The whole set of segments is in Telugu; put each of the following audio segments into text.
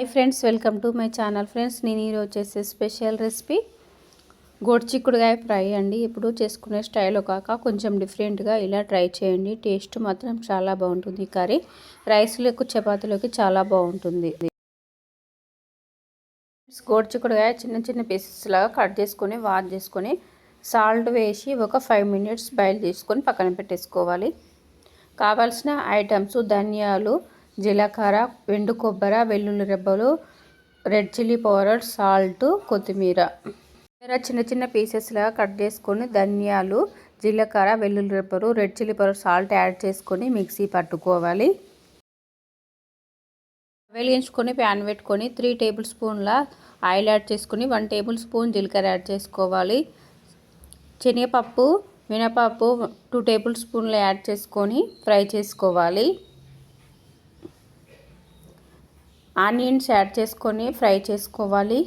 Hi friends welcome to my channel. Friends నేను ఈరోజు చేసే స్పెషల్ రెసిపీ గోడు చిక్కుడుగాయ ఫ్రై అండి. ఇప్పుడు చేసుకునే స్టైల్లో కాక కొంచెం డిఫరెంట్గా ఇలా ట్రై చేయండి. టేస్ట్ మాత్రం చాలా బాగుంటుంది. కర్రీ రైస్లకు చపాతీలోకి చాలా బాగుంటుంది. గోడు చిక్కుడుగాయ చిన్న చిన్న పీసెస్ లాగా కట్ చేసుకొని వాష్ చేసుకొని సాల్ట్ వేసి ఒక ఫైవ్ మినిట్స్ బాయిల్ చేసుకొని పక్కన పెట్టేసుకోవాలి. కావాల్సిన ఐటమ్స్ ధనియాలు జీలకర్ర ఎండు కొబ్బరి వెల్లుల్లి రెబ్బలు రెడ్ చిల్లీ పౌడర్ సాల్ట్ కొత్తిమీర. చిన్న చిన్న పీసెస్లా కట్ చేసుకొని ధనియాలు జీలకర్ర వెల్లుల్లి రెబ్బలు red chilli powder salt add చేసుకొని మిక్సీ పట్టుకోవాలి. వెలిగించుకొని ప్యాన్ పెట్టుకొని త్రీ టేబుల్ స్పూన్ల ఆయిల్ యాడ్ చేసుకొని వన్ టేబుల్ స్పూన్ జీలకర్ర యాడ్ చేసుకోవాలి. శనగపప్పు మినపప్పు టూ టేబుల్ స్పూన్లు యాడ్ చేసుకొని ఫ్రై చేసుకోవాలి. ఆనియన్స్ యాడ్ చేసుకొని ఫ్రై చేసుకోవాలి.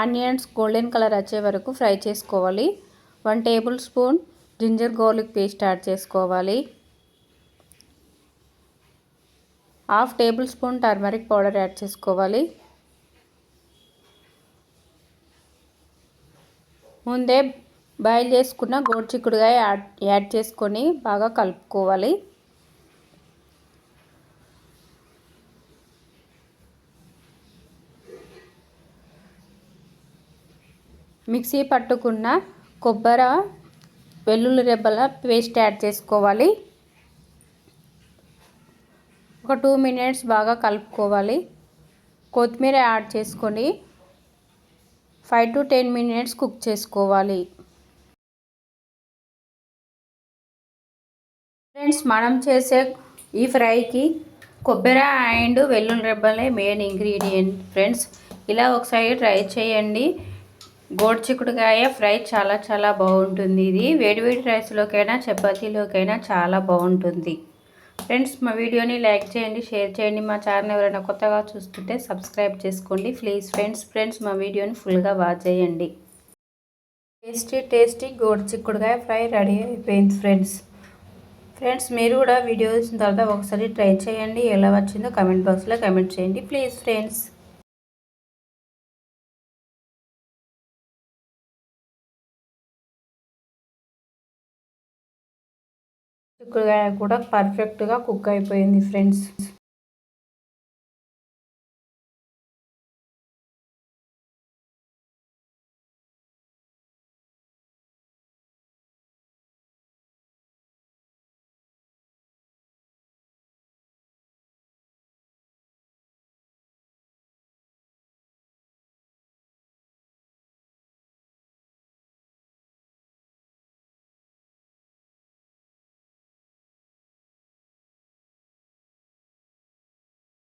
ఆనియన్స్ గోల్డెన్ కలర్ వచ్చే వరకు ఫ్రై చేసుకోవాలి. One tablespoon ginger garlic paste add చేసుకోవాలి. Half tablespoon turmeric powder add చేసుకోవాలి. ముందే బాయిల్ చేసుకున్న గోడు చిక్కుడుగా యాడ్ యాడ్ చేసుకొని బాగా కలుపుకోవాలి. మిక్సీ పట్టుకున్న కొబ్బరి వెల్లుల్లి రెబ్బల పేస్ట్ యాడ్ చేసుకోవాలి. ఒక టూ మినిట్స్ బాగా కలుపుకోవాలి. కొత్తిమీర యాడ్ చేసుకొని five to ten minutes cook చేసుకోవాలి. ఫ్రెండ్స్ మనం చేసే ఈ ఫ్రైకి కొబ్బరి అండ్ వెల్లుల్లి రెబ్బలే మెయిన్ ఇంగ్రీడియంట్ ఫ్రెండ్స్ ఇలా ఒకసారి ట్రై చేయండి. గోడు చిక్కుడుకాయ ఫ్రై చాలా చాలా బాగుంటుంది. ఇది వేడివేడి రైస్లోకైనా చపాతీలోకైనా చాలా బాగుంటుంది. ఫ్రెండ్స్ మా వీడియోని లైక్ చేయండి షేర్ చేయండి. మా ఛానల్ ఎవరైనా కొత్తగా చూస్తుంటే సబ్స్క్రైబ్ చేసుకోండి. ప్లీజ్ ఫ్రెండ్స్ ఫ్రెండ్స్ మా వీడియోని ఫుల్గా వాచ్ చేయండి. టేస్టీ టేస్టీ గోడు చిక్కుడుకాయ ఫ్రై రెడీ అయిపోయింది ఫ్రెండ్స్. ఫ్రెండ్స్ మీరు కూడా వీడియో చూసిన తర్వాత ఒకసారి ట్రై చేయండి. ఎలా వచ్చిందో కమెంట్ బాక్స్లో కమెంట్ చేయండి. ప్లీజ్ ఫ్రెండ్స్ చిక్కుడుకాయ కూడా పర్ఫెక్ట్గా కుక్ అయిపోయింది ఫ్రెండ్స్